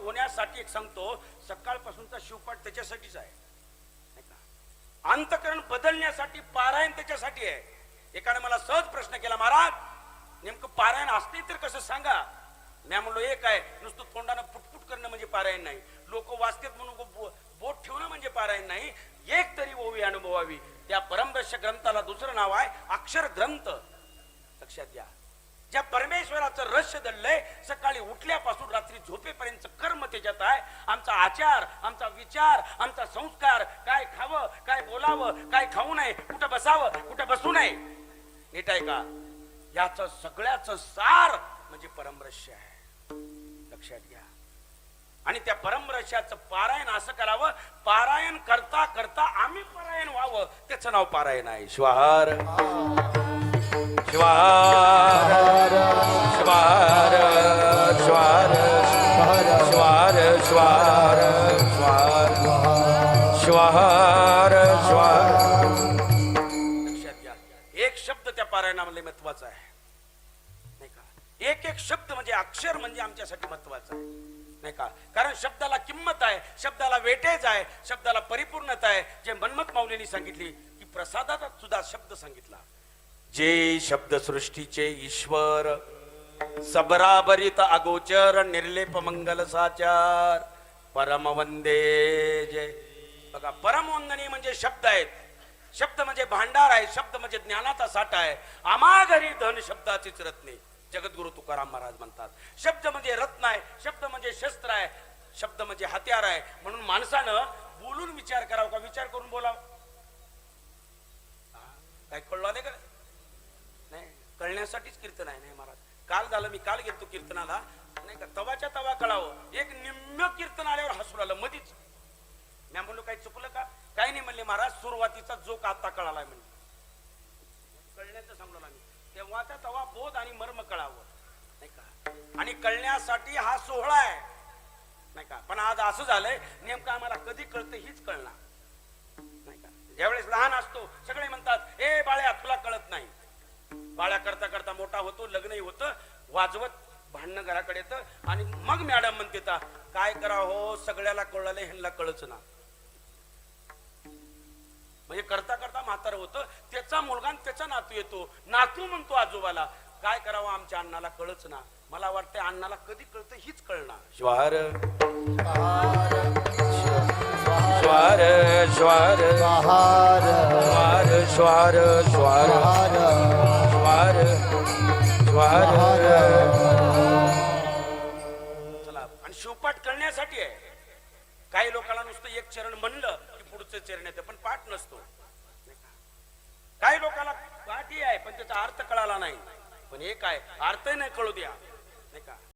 होण्यासाठी एक सांगतो सकाळपासूनचा शिवपाठ त्याच्यासाठीच आहे. का? अंतकरण बदलण्यासाठी पारायण त्याच्यासाठी आहे. एकाने मला सहज प्रश्न केला महाराज नेमकं पारायण असते तर कसं सांगा? मी म्हणलो एक आहे नुसतं तोंडानं पुटपुट करणं म्हणजे पारायण नाही. लोक वाचतात म्हणून बोट ठेवणं म्हणजे पारायण नाही. एक तरी ओवी अनुभवावी. त्या परमदर्श ग्रंथाला दुसरं नाव आहे अक्षर ग्रंथ. लक्षात घ्या. ज्या परमेश्वराचं रहस्य दडलंय सकाळी उठल्यापासून आमचा आचार आमचा विचार आमचा संस्कार काय खावं काय बोलावं काय खाऊ नये कुठं बसावं कुठं बसू नये. नीट आहे का? याच सगळ्याच सार म्हणजे परमरहस्य आहे. लक्षात घ्या. आणि त्या परमरहस्याचं पारायण असं करावं पारायण करता करता आम्ही पारायण व्हावं. त्याचं नाव पारायण आहे. श्वाहार. श्वाहार. श्वार पारायणामध्ये महत्वाचं आहे. नाही का? एक एक शब्द म्हणजे अक्षर म्हणजे आमच्यासाठी महत्वाचं आहे. नाही का? कारण शब्दाला किंमत आहे शब्दाला वेटेज आहे शब्दाला परिपूर्णता आहे. जे मनमत माऊलींनी सांगितली की प्रसादात सुद्धा शब्द सांगितला. जे शब्द सृष्टीचे ईश्वर सबराबरित अगोचर निर्लेप मंगल साचार परमवंदे जय. बघा परमवंदनी म्हणजे शब्द आहेत. शब्द म्हणजे भांडार आहे शब्द म्हणजे ज्ञानाचा साठा आहे. आमाघरी धन शब्दाचीच रत्ने जगद्गुरु तुकाराम महाराज म्हणतात शब्द म्हणजे रत्न आहे शब्द म्हणजे शस्त्र आहे शब्द म्हणजे हत्यार आहे. म्हणून माणसानं बोलून विचार करावा का? विचार करून बोलावं. हा, काय कळलं नाही का? नाही कळण्यासाठीच कीर्तन आहे नाही महाराज. काल झालं मी काल घेतो कीर्तनाला. नाही का? तवाच्या तवा कळावं. एक निम्न कीर्तन आल्यावर हसू आलं मधीच मी म्हणलो काही चुकलं का काही नाही म्हणले महाराज सुरुवातीचा जोक आता कळालाय म्हणजे. कळण्याचं सांगलो आम्ही त्या तवा बोध आणि मर्म कळावं. नाही का? आणि कळण्यासाठी हा सोहळा आहे. नाही का? पण आज असं झालंय नेमकं आम्हाला कधी कळतं हीच कळणार. नाही का? ज्यावेळेस लहान असतो सगळे म्हणतात ए बाळ्या तुला कळत नाही. बाळ्या करता करता मोठा होतो लग्नही होतं वाजवत भांडणं घराकडे येतं आणि मग मॅडम म्हणते काय करा हो सगळ्याला कळलं ह्यांना कळच ना. म्हणजे करता करता म्हातारं होतं त्याचा मुलगा आणि त्याचा नातू येतो. नातू म्हणतो आजोबाला काय करावं आमच्या अण्णाला कळच ना. मला वाटतं अण्णाला कधी कळतं हीच कळणार. श्वार श्वार श्वार आहार श्वार श्वार श्वार आहार श्वार श्वार चला आणि शिवपाठ करण्यासाठी आहे. काही लोकांना नुसतं एक चरण म्हणलं पुढचं चरण येतं पण पाठ नसतो. काही लोकांना पाठी आहे पण त्याचा अर्थ कळाला नाही. पण हे काय अर्थ नाही कळू द्या. नाही का?